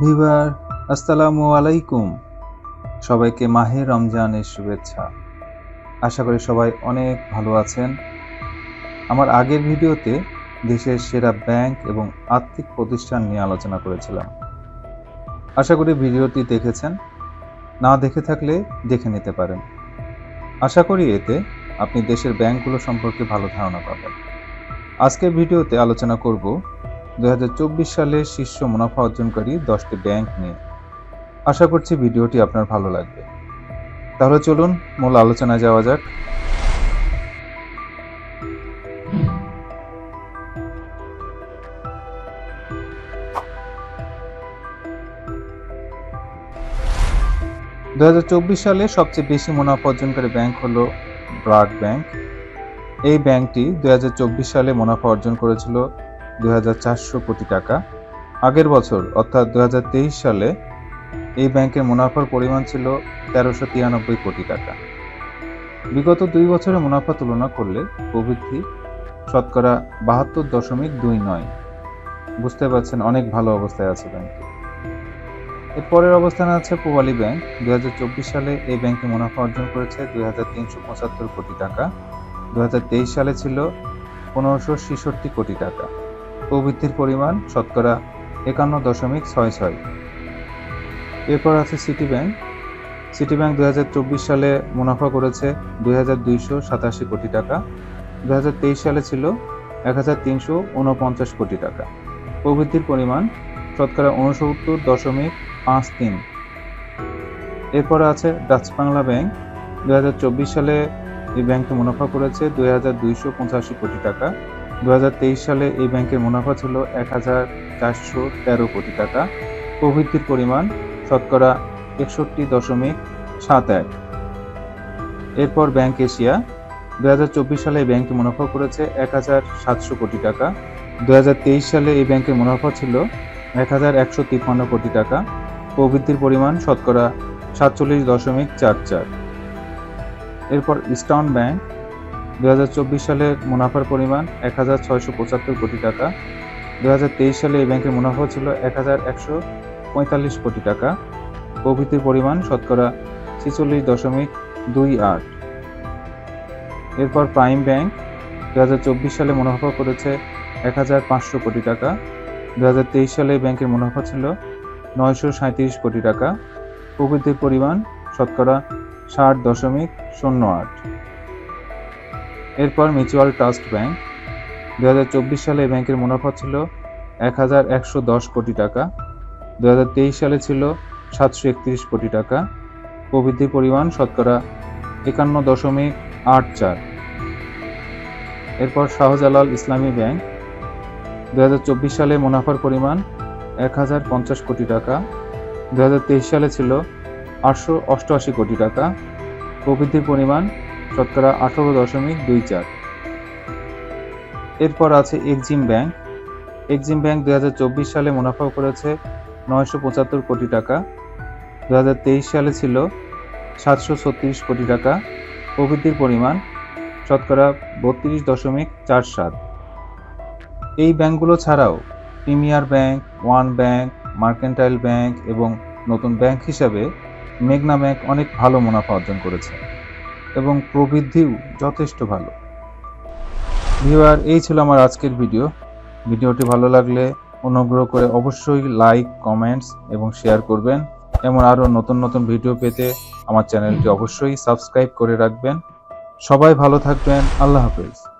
ভিভার আসসালামু আলাইকুম। সবাইকে মাহে রমজানের শুভেচ্ছা। আশা করি সবাই অনেক ভালো আছেন। আমার আগের ভিডিওতে দেশের সেরা ব্যাংক এবং আর্থিক প্রতিষ্ঠান নিয়ে আলোচনা করেছিলাম। আশা করি ভিডিওটি দেখেছেন। না দেখে থাকলে দেখে নিতে পারেন। আশা করি এতে আপনি দেশের ব্যাংকগুলো সম্পর্কে ভালো ধারণা পাবেন। আজকের ভিডিওতে আলোচনা করব দুই হাজার চব্বিশ সালে শীর্ষ মুনাফা অর্জনকারী দশটি ব্যাংক নিয়ে। আশা করছি ভিডিওটি আপনার ভালো লাগবে। তাহলে চলুন মূল আলোচনায় যাওয়া যাক। দুই হাজার চব্বিশ সালে সবচেয়ে বেশি মুনাফা অর্জনকারী ব্যাংক হলো ব্রাক ব্যাংক। এই ব্যাংকটি দুই হাজার চব্বিশ সালে মুনাফা অর্জন করেছিল দুই হাজার চারশো কোটি টাকা। আগের বছর, অর্থাৎ দু হাজার তেইশ সালে, এই ব্যাংকের মুনাফার পরিমাণ ছিল তেরোশো তিরানব্বই কোটি টাকা। বিগত দুই বছরে মুনাফা তুলনা করলে প্রবৃদ্ধি শতকরা বাহাত্তর দশমিক দুই নয়। বুঝতে পারছেন, অনেক ভালো অবস্থায় আছে ব্যাংকটি। এর পরের অবস্থানে আছে পূবালী ব্যাংক। দুই হাজার চব্বিশ সালে এই ব্যাংকে মুনাফা অর্জন করেছে দুই হাজার তিনশো পঁচাত্তর কোটি টাকা। দু হাজার তেইশ সালে ছিল পনেরোশো কোটি টাকা। প্রবৃদ্ধির পরিমাণ শতকরা একান্ন দশমিক ছয় ছয়। এরপর আছে সিটি ব্যাংক সিটি ব্যাংক দুই হাজার চব্বিশ সালে মুনাফা করেছে দুই দুইশো সাতাশি কোটি টাকা। দুই সালে ছিল এক হাজার তিনশো উনপঞ্চাশ কোটি টাকা। প্রবৃদ্ধির পরিমাণ শতকরা উনসত্তর দশমিক পাঁচ তিন। এরপর আছে ডাচ বাংলা ব্যাংক। দুই হাজার চব্বিশ সালে এই ব্যাংকটি মুনাফা করেছে দুই হাজার দুইশো পঁচাশি কোটি টাকা। দু হাজার তেইশ সালে এই ব্যাংকের মুনাফা ছিল এক হাজার চারশো তেরো কোটি টাকা। প্রবৃদ্ধির পরিমাণ শতকরা একষট্টি দশমিক সাত এক। এরপর ব্যাংক এশিয়া দু হাজার চব্বিশ সালে এই ব্যাংকটি মুনাফা করেছে এক হাজার সাতশো কোটি টাকা। দু হাজার তেইশ সালে এই ব্যাংকের মুনাফা ছিল এক হাজার একশো তিপ্পান্ন কোটি টাকা। প্রবৃদ্ধির পরিমাণ শতকরা সাতচল্লিশ দশমিক চার চার। এরপর ইস্টার্ন ব্যাংক দু হাজার চব্বিশ সালে মুনাফার পরিমাণ এক হাজার ছয়শো পঁচাত্তর কোটি টাকা। দু হাজার তেইশ সালে এই ব্যাংকের মুনাফা ছিল এক হাজার একশো পঁয়তাল্লিশ কোটি টাকা। প্রবৃদ্ধির পরিমাণ শতকরা ছেচল্লিশ দশমিক দুই আট। এরপর প্রাইম ব্যাংক দু হাজার চব্বিশ সালে মুনাফা করেছে এক হাজার পাঁচশো কোটি টাকা। দু হাজার তেইশ সালে ব্যাংকের মুনাফা ছিল নয়শো সাঁত্রিশ কোটি টাকা। প্রবৃদ্ধির পরিমাণ শতকরা ষাট দশমিক শূন্য আট। এরপর মিউচুয়াল ট্রাস্ট ব্যাংক দু হাজার চব্বিশ সালে এই ব্যাংকের মুনাফা ছিল এক হাজার একশো দশ কোটি টাকা দু হাজার তেইশ সালে ছিল সাতশো একত্রিশ কোটি টাকা প্রবৃদ্ধির পরিমাণ শতকরা একান্ন দশমিক আট চার। এরপর শাহজালাল ইসলামী ব্যাংক দু হাজার চব্বিশ সালে মুনাফার পরিমাণ এক হাজার পঞ্চাশ কোটি টাকা দু হাজার তেইশ সালে ছিল আটশো অষ্টআশি কোটি টাকা প্রবৃদ্ধির পরিমাণ শতকরা আঠারো দশমিক দুই চার। এরপর আছে এক্সিম ব্যাংক। এক্সিম ব্যাংক দু হাজার চব্বিশ সালে মুনাফা করেছে নয়শো পঁচাত্তর কোটি টাকা। দু হাজার তেইশ সালে ছিল সাতশো ছত্রিশ কোটি টাকা। প্রবৃদ্ধির পরিমাণ শতকরা বত্রিশ দশমিক চার সাত। এই ব্যাংকগুলো ছাড়াও Premier Bank, One Bank, Mercantile Bank এবং নতুন ব্যাংক হিসাবে মেঘনা ব্যাংক অনেক ভালো মুনাফা অর্জন করেছে। এবং প্রবৃদ্ধিও যথেষ্ট ভালো। ভিউয়ার, এই ছিল আমার আজকের ভিডিও। ভিডিওটি ভালো লাগলে অনুগ্রহ করে অবশ্যই লাইক, কমেন্টস এবং শেয়ার করবেন। এমন আরও নতুন নতুন ভিডিও পেতে আমার চ্যানেলটি অবশ্যই সাবস্ক্রাইব করে রাখবেন। সবাই ভালো থাকবেন। আল্লাহ হাফেজ।